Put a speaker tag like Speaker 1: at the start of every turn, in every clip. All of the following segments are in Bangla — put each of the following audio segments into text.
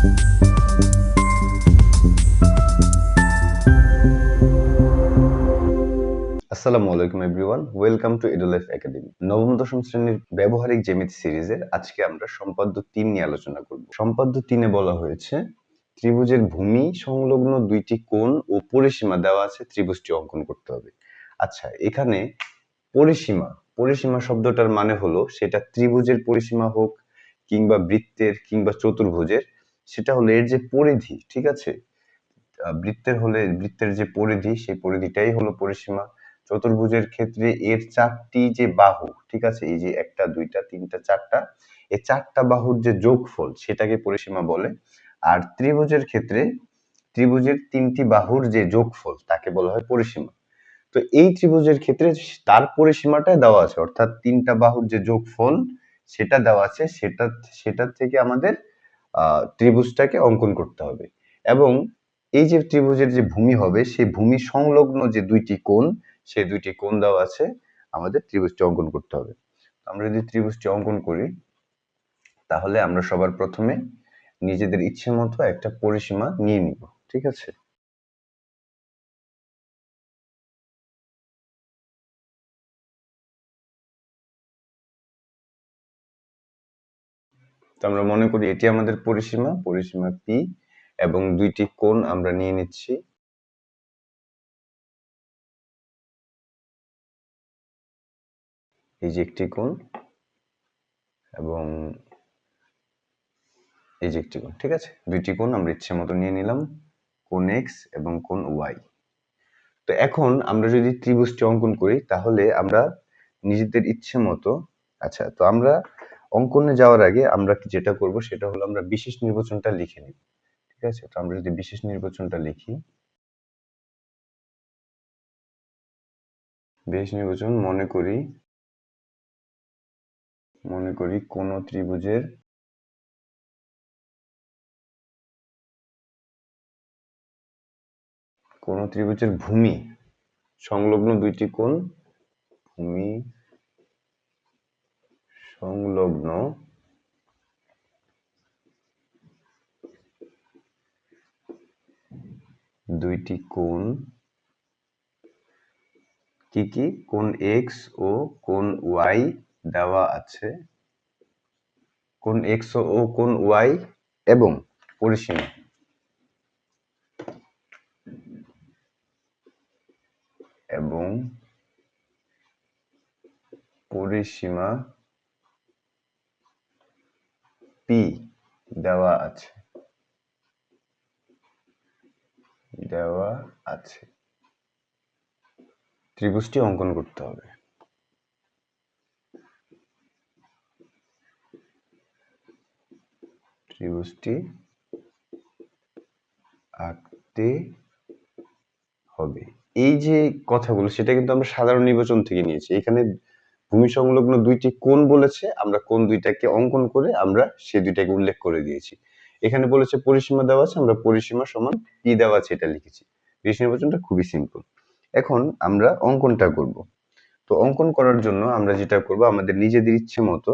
Speaker 1: আসসালামু আলাইকুম everyone, welcome to Edulife academy নবম, দশম শ্রেণির ব্যবহারিক জ্যামিতি সিরিজের আজকে আমরা সম্পাদ্য তিন নিয়ে আলোচনা করব। সম্পাদ্য তিনে বলা হয়েছে, ত্রিভুজের ভূমি সংলগ্ন দুইটি কোণ ও পরিসীমা দেওয়া আছে, ত্রিভুজটি অঙ্কন করতে হবে। আচ্ছা এখানে পরিসীমা পরিসীমা শব্দটার মানে হলো সেটা ত্রিভুজের পরিসীমা হোক কিংবা বৃত্তের কিংবা চতুর্ভুজের সেটা হলো এর যে পরিধি, ঠিক আছে? বৃত্তের হলে, বৃত্তের যে পরিধি, সেই পরিধিটাই হলো পরিসীমা। চতুর্ভুজের ক্ষেত্রে এর চারটি যে বাহু, ঠিক আছে? এই যে একটা, দুইটা, তিনটা, চারটা এই চারটা বাহুর যে যোগফল সেটাকে পরিসীমা বলে। আর ত্রিভুজের ক্ষেত্রে ত্রিভুজের তিনটি বাহুর যে যোগফল, তাকে বলা হয় পরিসীমা। তো এই ত্রিভুজের ক্ষেত্রে তার পরিসীমাটা দেওয়া আছে, অর্থাৎ তিনটা বাহুর যে যোগফল সেটা দেওয়া আছে, সেটা সেটা থেকে আমাদের ত্রিভুজটাকে অঙ্কন করতে হবে। এবং এই যে ত্রিভুজের যে ভূমি হবে, সেই ভূমি সংলগ্ন যে দুইটি কোণ, সেই দুইটি কোণ দেওয়া আছে, আমাদের ত্রিভুজটি অঙ্কন করতে হবে। আমরা যদি ত্রিভুজটি অঙ্কন করি, তাহলে আমরা সবার প্রথমে নিজেদের ইচ্ছে মতো একটা পরিসীমা নিয়ে নিব, ঠিক আছে? তো আমরা মনে করি এটি আমাদের পরিসীমা পরিসীমা পি এবং দুইটি কোণ আমরা নিয়ে নিচ্ছি। এই যে একটি কোণ এবং এই যে একটি কোণ, ঠিক আছে? দুইটি কোণ আমরা ইচ্ছে মতো নিয়ে নিলাম, কোণ এক্স এবং কোণ ওয়াই তো এখন আমরা যদি ত্রিভুজটি অঙ্কন করি, তাহলে আমরা নিজেদের ইচ্ছে মতো আচ্ছা তো আমরা অঙ্কনে যাওয়ার আগে আমরা যেটা করব সেটা হলো আমরা বিশেষ নির্বাচনটা লিখে নিই, ঠিক আছে? তো আমরা যদি বিশেষ নির্বাচনটা লিখি, বিশেষ নির্বাচন মনে করি মনে করি কোন ত্রিভুজের কোন ত্রিভুজের ভূমি, সংলগ্ন দুইটি কোণ, ভূমি সংলগ্ন দুইটি কোণ, কি কি? কোণ এক্স ও কোণ ওয়াই দেওয়া আছে। কোণ এক্স ও কোণ ওয়াই এবং পরিসীমা। এবং পরিসীমা পি দেওয়া আছে। দেওয়া আছে। ত্রিভুজটি অঙ্কন করতে হবে। ত্রিভুজটি আঁকতে হবে। এই যে কথাগুলো, সেটা কিন্তু আমরা সাধারণ নির্বাচন থেকে নিয়েছি। এখানে ভূমি সংলগ্ন দুইটি কোণ বলেছে, আমরা কোন দুইটাকে অঙ্কন করে আমরা সেই দুইটাকে উল্লেখ করে দিয়েছি। এখানে বলেছে পরিসীমা দেওয়া আছে, আমরা পরিসীমা সমান পি দেওয়া আছে এটা লিখেছি। বিশেষ নির্বাচনটা খুবই সিম্পল এখন আমরা অঙ্কনটা করব। তো অঙ্কন করার জন্য আমরা যেটা করব, আমাদের নিজেদের ইচ্ছে মতো,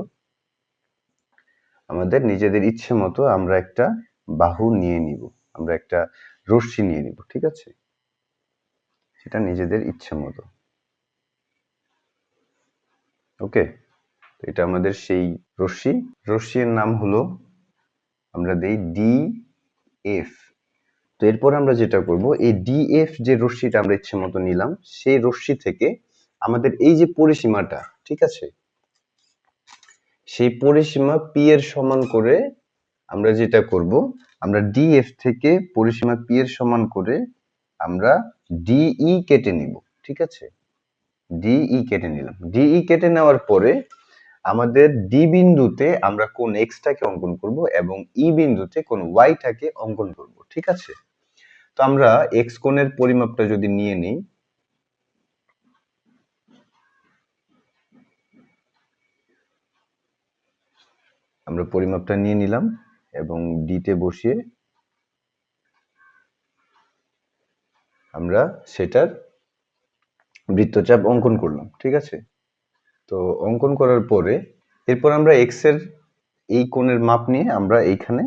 Speaker 1: আমাদের নিজেদের ইচ্ছে মতো আমরা একটা বাহু নিয়ে নিব। আমরা একটা রশ্মি নিয়ে নিব, ঠিক আছে? সেটা নিজেদের ইচ্ছে মতো। ওকে এটা আমাদের সেই রশ্মি। রশ্মির নাম হলো, আমরা দেই ডি এফ তো এরপর আমরা যেটা করব, এই ডিএফ যে রশ্মিটা আমরা ইচ্ছে মতো নিলাম, সেই রশ্মি থেকে আমাদের এই যে পরিসীমাটা, ঠিক আছে? সেই পরিসীমা পি এর সমান করে আমরা যেটা করব, আমরা ডিএফ থেকে পরিসীমা পি এর সমান করে আমরা ডিই কেটে নিব, ঠিক আছে? ডিই কেটে নিলাম। ডিই কেটে নেওয়ার পরে আমাদের ডি বিন্দুতে আমরা কোন এক্সটাকে অঙ্কন করব এবং ই বিন্দুতে কোন ওয়াইটাকে অঙ্কন করব, ঠিক আছে? তো আমরা এক্স কোণের পরিমাপটা যদি নিয়ে নিই, আমরা পরিমাপটা নিয়ে নিলাম এবং ডিতে বসিয়ে আমরা সেটার বৃত্তচাপ অঙ্কন করলাম, ঠিক আছে? তো অঙ্কন করার পরে এরপর আমরা এক্সের এই কোণের মাপ নিয়ে আমরা এইখানে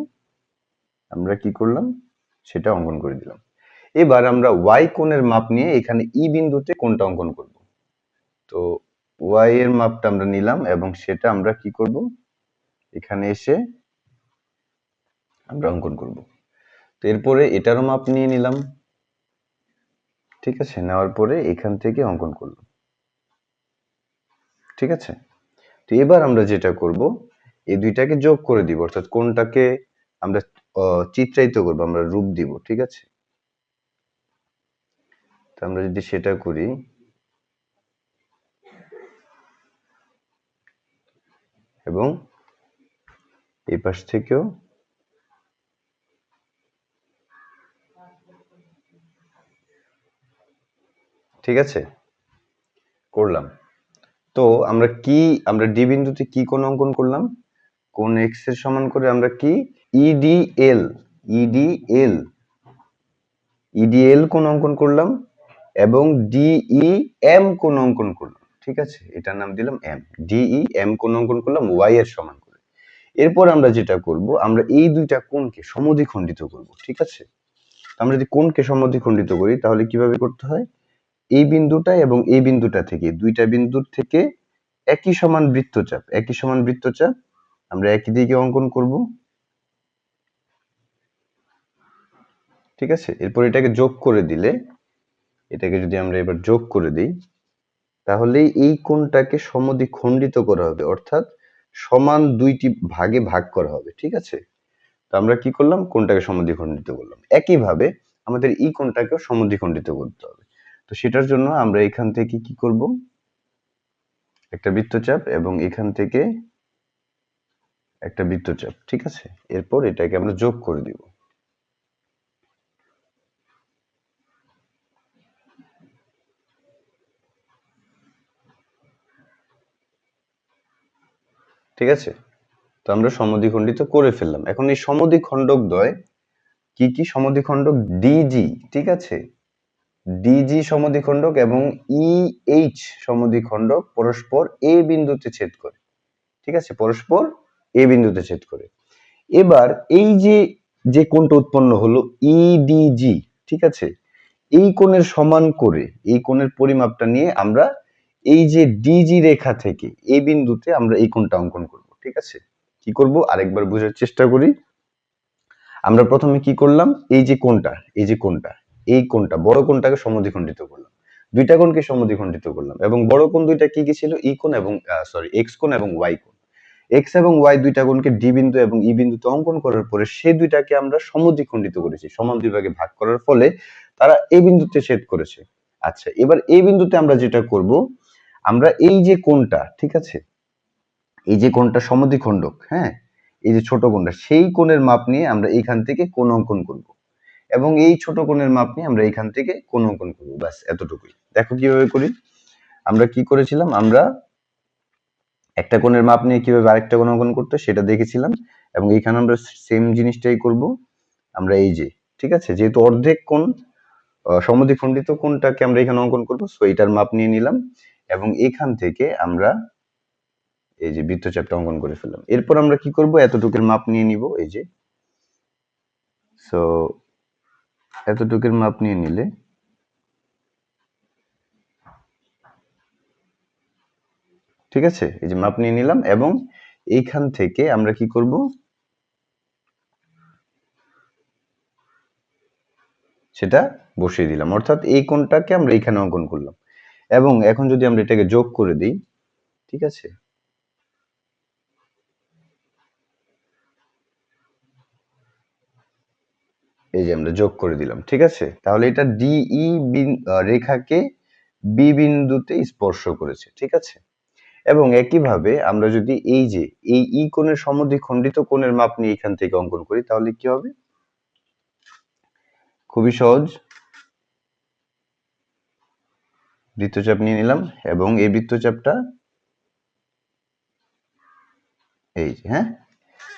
Speaker 1: আমরা কি করলাম? সেটা অঙ্কন করে দিলাম। এবার আমরা ওয়াই কোণের মাপ নিয়ে এখানে ই বিন্দুতে কোণটা অঙ্কন করব। তো ওয়াই এর মাপটা আমরা নিলাম এবং সেটা আমরা কি করব? এখানে এসে আমরা অঙ্কন করব। তো এরপরে এটারও মাপ নিয়ে নিলাম। ঠিক আছে? নেওয়ার পরে এখান থেকে অঙ্কন করলাম। ঠিক আছে? তো এবার আমরা যেটা করব, এই দুইটাকে যোগ করে দিব, অর্থাৎ কোনটাকে আমরা চিত্রায়িত করব, আমরা রূপ দিব, ঠিক আছে? তো আমরা যদি সেটা করি, এবং এই পাশ থেকেও ঠিক আছে? করলাম। তো আমরা কি, আমরা ডি বিন্দুতে কি কোন অঙ্কন করলাম? কোন এক্সের সমান করে আমরা কি? ইডিএল ইডিএল ইডিএল কোন অঙ্কন করলাম এবং ডিই এম কোন অঙ্কন করলাম, ঠিক আছে? এটার নাম দিলাম এম ডিই এম কোন অঙ্কন করলাম ওয়াই এর সমান করে। এরপর আমরা যেটা করব, আমরা এই দুইটা কোণকে সমদ্বিখণ্ডিত করব, ঠিক আছে? আমরা যদি কোণকে সমদ্বিখণ্ডিত করি, তাহলে কীভাবে করতে হয়? এই বিন্দুটা এবং এই বিন্দুটা থেকে, দুইটা বিন্দুর থেকে একই সমান বৃত্তচাপ, একই সমান বৃত্তচাপ আমরা একই দিকে অঙ্কন করব। ঠিক আছে? এরপর এটাকে যোগ করে দিলে, এটাকে যদি আমরা এবার যোগ করে দিই, তাহলে এই কোণটাকে সমদ্বিখণ্ডিত করা হবে, অর্থাৎ সমান দুইটি ভাগে ভাগ করা হবে, ঠিক আছে? তো আমরা কি করলাম? কোণটাকে সমদ্বিখণ্ডিত করলাম। একইভাবে আমাদের এই কোণটাকেও সমদ্বিখণ্ডিত করতে হবে। তো সেটার জন্য আমরা এখান থেকে কি করব? একটা বৃত্তচাপ এবং এখান থেকে একটা বৃত্তচাপ, ঠিক আছে? এরপর এটাকে আমরা যোগ করে দিব। ঠিক আছে? তো আমরা সমদ্বিখণ্ডিত করে ফেললাম। এখন এই সমদ্বিখণ্ডক দ্বয় কি কি? সমদ্বিখণ্ডক ডিজি ঠিক আছে? ডিজি সমদ্বিখণ্ডক এবং ইএইচ সমদ্বিখণ্ডক পরস্পর এ বিন্দুতে ছেদ করে। ঠিক আছে? পরস্পর এ বিন্দুতে ছেদ করে। এবার এই যে যে কোণটা উৎপন্ন হলো ইডিজি ঠিক আছে? এই কোণের সমান করে, এই কোণের পরিমাপটা নিয়ে আমরা এই যে ডিজি রেখা থেকে এ বিন্দুতে আমরা এই কোণটা অঙ্কন করব। ঠিক আছে? কি করব? আরেকবার বোঝার চেষ্টা করি। আমরা প্রথমে কি করলাম? এই যে কোণটা, এই যে কোণটা এই কোণটা, বড় কোণটাকে সমদ্বিখণ্ডিত করলাম। দুইটা কোণকে সমদ্বিখণ্ডিত করলাম এবং বড় কোণ দুইটা কি কি ছিল? ই কোণ এবং সরি এক্স কোণ এবং ওয়াই কোণ। এক্স এবং ওয়াই দুইটা কোণকে ডি বিন্দু এবং ই বিন্দুতে অঙ্কন করার পরে সেই দুইটাকে আমরা সমদ্বিখণ্ডিত করেছি। সমান দুই ভাগে করার ফলে তারা এই বিন্দুতে ছেদ করেছে। আচ্ছা এবার এই বিন্দুতে আমরা যেটা করব, আমরা এই যে কোণটা, ঠিক আছে? এই যে কোণটা সমদ্বিখণ্ডক হ্যাঁ? এই যে ছোট কোণটা, সেই কোণের মাপ নিয়ে আমরা এইখান থেকে কোণ অঙ্কন করব। এবং এই ছোট কোণের মাপ নিয়ে আমরা এইখান থেকে কোন অঙ্কন করব, ব্যাস এতটুকুই। দেখো কীভাবে করি। আমরা কি করেছিলাম? আমরা একটা কোণের মাপ নিয়ে কীভাবে আরেকটা কোণ অঙ্কন করতে সেটা দেখেছিলাম এবং এইখানে আমরা সেম জিনিসটাই করব। আমরা এই যে, ঠিক আছে? যেহেতু অর্ধেক কোণ সমদ্বিখণ্ডিত কোণটাকে আমরা এখানে অঙ্কন করব সো এটার মাপ নিয়ে নিলাম এবং এখান থেকে আমরা এই যে বৃত্তচাপটা অঙ্কন করে ফেললাম। এরপর আমরা কি করব? এতটুকুর মাপ নিয়ে নিব, এই যে। সো এতটুকুর মাপ নিয়ে নিলে। ঠিক আছে? এই যে মাপ নিয়ে নিলাম এবং এইখান থেকে আমরা কি করব? সেটা বসিয়ে দিলাম। অর্থাৎ এই কোণটাকে আমরা এইখানে অঙ্কন করলাম। এবং এখন যদি আমরা এটাকে যোগ করে দিই, ঠিক আছে? এই যে আমরা যোগ করে দিলাম, ঠিক আছে? তাহলে এটা ডিই রেখাকে বি বিন্দুতে স্পর্শ করেছে, ঠিক আছে? এবং একইভাবে আমরা যদি এই যে, এই ই কোণের সমদ্বিখণ্ডিত কোণের মাপ নিয়ে এখান থেকে অঙ্কন করি, তাহলে কি হবে? খুবই সহজ। বৃত্তচাপ নিয়ে নিলাম এবং এই বৃত্তচাপটা এই যে হ্যাঁ?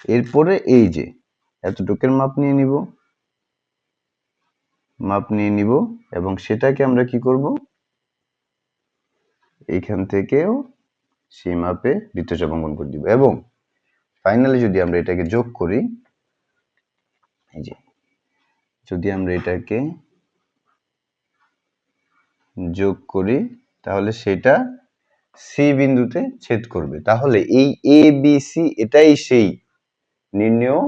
Speaker 1: এরপরে এই যে, এতটুকের মাপ নিয়ে নিব। মাপ নিয়ে নিব এবং সেটাকে আমরা কি করব? এইখান থেকেও সেই মাপে বৃত্তচাপ অঙ্কন করে দিব এবং ফাইনালি যদি আমরা এটাকে যোগ করি, এই যে, যদি আমরা এটাকে যোগ করি, তাহলে সেটা সি বিন্দুতে ছেদ করবে। তাহলে এই এ বি সি এটাই সেই নির্ণেয়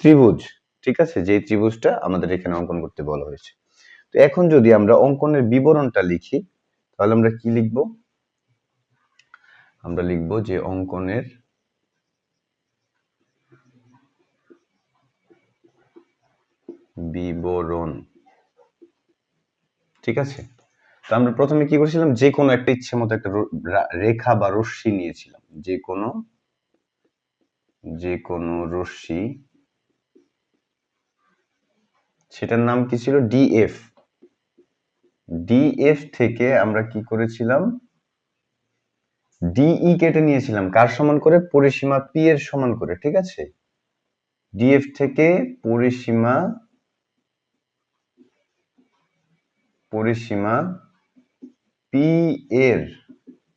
Speaker 1: ত্রিভুজ। ঠিক আছে? যে ত্রিভুজটা আমাদের এখানে অঙ্কন করতে বলা হয়েছে। তো এখন যদি আমরা অঙ্কনের বিবরণটা লিখি, তাহলে আমরা কি লিখব? আমরা লিখব যে অঙ্কনের বিবরণ। ঠিক আছে? তো আমরা প্রথমে কি করেছিলাম? যে কোনো একটা ইচ্ছে মতো একটা রেখা বা রশ্মি নিয়েছিলাম। যে কোনো যে কোনো রশ্মি সেটার নাম কি ছিল? ডিএফ ডিএফ থেকে আমরা কি করেছিলাম? ডিই কেটে নিয়েছিলাম। কার সমান করে? পরিসীমা পি এর সমান করে, ঠিক আছে? ডিএফ থেকে পরিসীমা পরিসীমা পি এর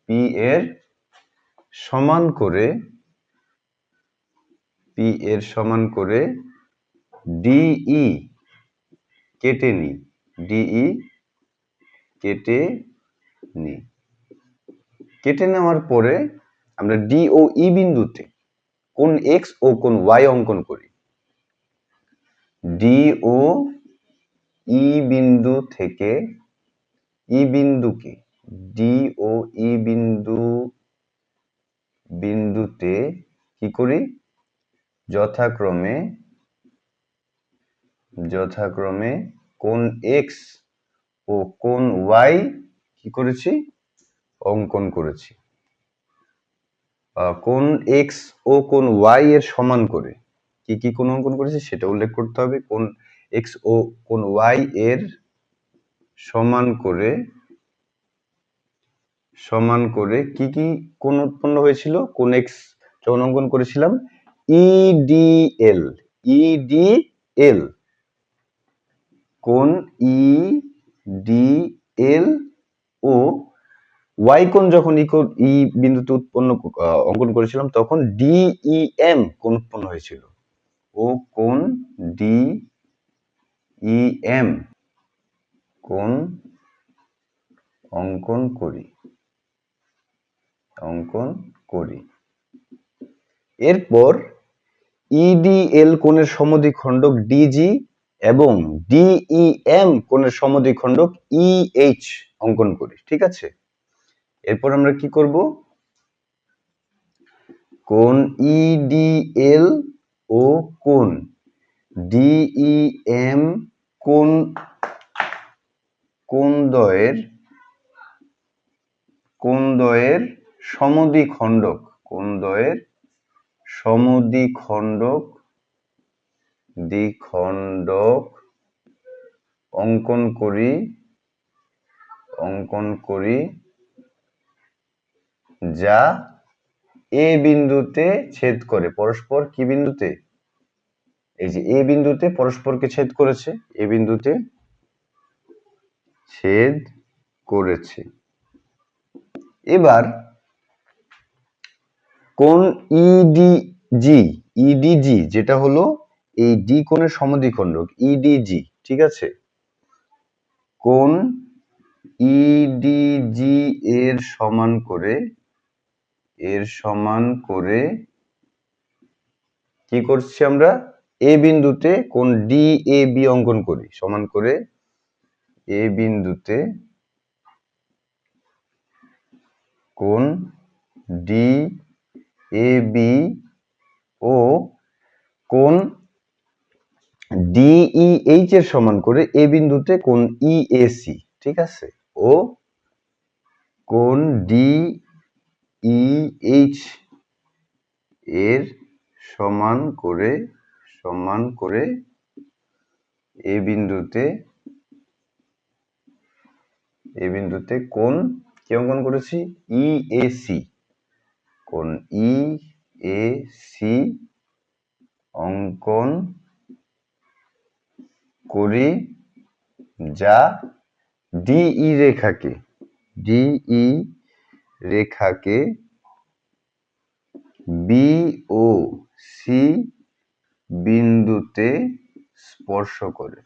Speaker 1: পি এর সমান করে পি এর সমান করে ডিই কেটে নি। ডিই কেটে নি। কেটে নেওয়ার পরে আমরা ডি ও ই বিন্দুতে কোন এক্স ও কোন ওয়াই অঙ্কন করি। ডি ও ই বিন্দু থেকে ই বিন্দুকে ডি ও ই বিন্দু বিন্দুতে কি করি? যথাক্রমে যথাক্রমে কোন এক্স ও কোন ওয়াই কি করেছি? অঙ্কন করেছি। কোন এক্স ও কোন ওয়াই এর সমান করে কি কি কোন অঙ্কন করেছি সেটা উল্লেখ করতে হবে। কোন এক্স ও কোন ওয়াই এর সমান করে সমান করে কি কি কোন উৎপন্ন হয়েছিল? কোন এক্স যখন অঙ্কন করেছিলাম ইডিএল ইডিএল কোন ই ডি এল ও ওয়াই কোন যখন ই বিন্দুতে উৎপন্ন অঙ্কন করেছিলাম, তখন ডিই এম কোন উৎপন্ন হয়েছিল। ও কোন ডি ই এম কোন অঙ্কন করি। অঙ্কন করি। এরপর ইডিএল কোণের সমদ্বিখণ্ডক ডিজি এবং ডিইএম কোণের সমদ্বিখণ্ডক ইএইচ অঙ্কন করি, ঠিক আছে? এরপর আমরা কি করব? কোন ইডিএল ও কোন ডিইএম দয়ের কোন দয়ের সমদ্বিখণ্ডক কোন দয়ের সমদ্বিখণ্ডক দ্বিখণ্ডক অঙ্কন করি অঙ্কন করি যা এ বিন্দুতে ছেদ করে। পরস্পর কি বিন্দুতে? এই যে এ বিন্দুতে পরস্পরকে ছেদ করেছে, এ বিন্দুতে ছেদ করেছে। এবার কোন ইডিজি ইডিজি যেটা হলো এই ডি কোণের সমদ্বিখণ্ডক ইডিজি ঠিক আছে? কোন ইডিজি এর সমান করে, এর সমান করে কি করছি আমরা? এ বিন্দুতে কোন ডি এ বি অঙ্কন করি, সমান করে এ বিন্দুতে কোন ডি এ বি ও কোন ডিই এইচ এর সমান করে এ বিন্দুতে কোন ইএসি ঠিক আছে? ও কোন ডি ইএইচ এর সমান করে সমান করে এ বিন্দুতে এ বিন্দুতে কোন কি অঙ্কন করেছি ইএসি কোন ই এ সি অঙ্কন করি যা ডিই রেখাকে ডিই রেখাকে বি ও সি বিন্দুতে স্পর্শ করে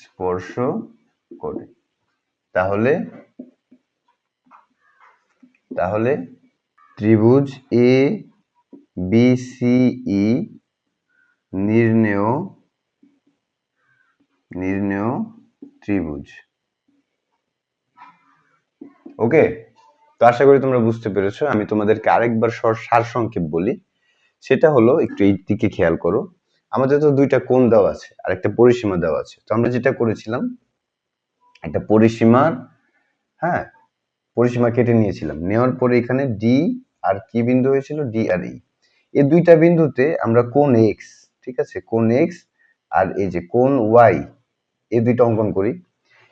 Speaker 1: স্পর্শ করে। তাহলে তাহলে ত্রিভুজ এ বি সি ই নির্ণেয় নির্ণেয় ত্রিভুজ। ওকে তো আশা করি তোমরা বুঝতে পেরেছ। আমি তোমাদেরকে আরেকবার সর- সারসংক্ষেপ বলি। সেটা হলো, একটু এই দিকে খেয়াল করো। আমাদের তো দুইটা কোণ দেওয়া আছে আর একটা পরিসীমা দেওয়া আছে। তো আমরা যেটা করেছিলাম, একটা পরিসীমা হ্যাঁ পরিসীমা কেটে নিয়েছিলাম। নেওয়ার পরে এখানে ডি আর কি বিন্দু হয়েছিল? ডি আর ই এই দুইটা বিন্দুতে আমরা কোন এক্স ঠিক আছে? কোন এক্স আর এই যে কোন ওয়াই দুইটা অঙ্কন করি।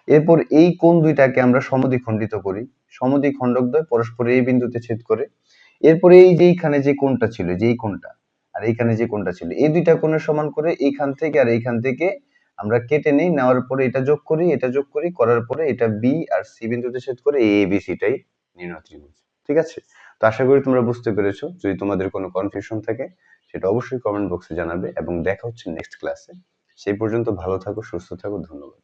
Speaker 1: এরপর এই কোণ দুইটাকে আমরা সমদ্বিখণ্ডিত করি। সমদ্বিখণ্ডকদ্বয় পরস্পর এই বিন্দুতে ছেদ করে। এরপরে এই যে এইখানে যে কোণটা ছিল যে এই কোণটা, আর এইখানে যে কোণটা ছিল, এই দুইটা কোণের সমান করে এইখান থেকে আর এইখান থেকে আমরা কেটে নেই, নেওয়ার পরে এটা যোগ করি, এটা যোগ করি, করার পরে এটা বি আর সি বিন্দুতে ছেদ করে এ বি সিটাই নির্ণয় ত্রিভুজ। ঠিক আছে? তো আশা করি তোমরা বুঝতে পেরেছ। যদি তোমাদের কোনো কনফিউশন থাকে, সেটা অবশ্যই কমেন্ট বক্সে জানাবে এবং দেখা হচ্ছে নেক্সট ক্লাসে সেই পর্যন্ত ভালো থাকো সুস্থ থাকো ধন্যবাদ।